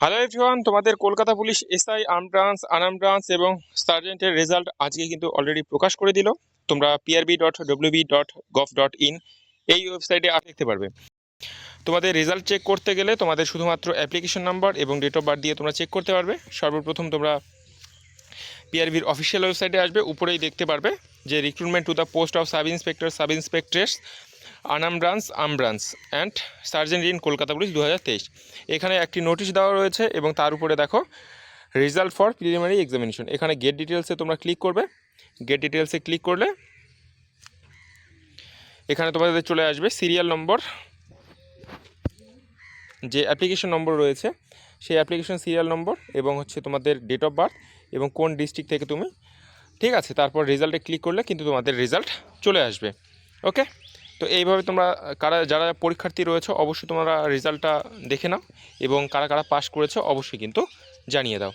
Hello everyone তোমাদের Kolkata police SI arm branch Anam branch এবং সার্জেন্টের রেজাল্ট আজকে কিন্তু অলরেডি প্রকাশ করে দিল। তোমরা PRB dot WB dot gov dot in এই ওয়েবসাইটে দেখতে পারবে। তোমাদের রেজাল্ট চেক করতে গেলে তোমাদের শুধুমাত্র অ্যাপ্লিকেশন নাম্বার এবং ডেট অফ বার্থ দিয়ে তোমরা চেক করতে পারবে। সর্বপ্রথম তোমরা পিআরবির অফিসিয়াল ওয়েবসাইটে আসবে, উপরেই দেখতে পারবে যে recruitment to the post of sub inspector sub inspectress Anam branch um branch and sergeant in Kolkata police দু হাজার তেইশ। এখানে একটি নোটিশ দেওয়া রয়েছে এবং তার উপরে দেখো রেজাল্ট ফর প্রিলিমিনারি এক্সামিনেশন এখানে গেট ডিটেলসে তোমরা ক্লিক করবে। গেট ডিটেলসে ক্লিক করলে এখানে তোমাদের চলে আসবে সিরিয়াল নম্বর যে অ্যাপ্লিকেশন নম্বর রয়েছে, সেই অ্যাপ্লিকেশন সিরিয়াল নম্বর এবং হচ্ছে তোমাদের ডেট অফ বার্থ এবং কোন ডিস্ট্রিক্ট থেকে তুমি, ঠিক আছে? তারপর রেজাল্টে ক্লিক করলে কিন্তু তোমাদের রেজাল্ট চলে আসবে। ওকে তো এইভাবে তোমরা, কারা, যারা পরীক্ষার্থী রয়েছে, অবশ্যই তোমরা রেজাল্টটা দেখে নাও এবং কারা কারা পাশ করেছ, অবশ্যই কিন্তু জানিয়ে দাও।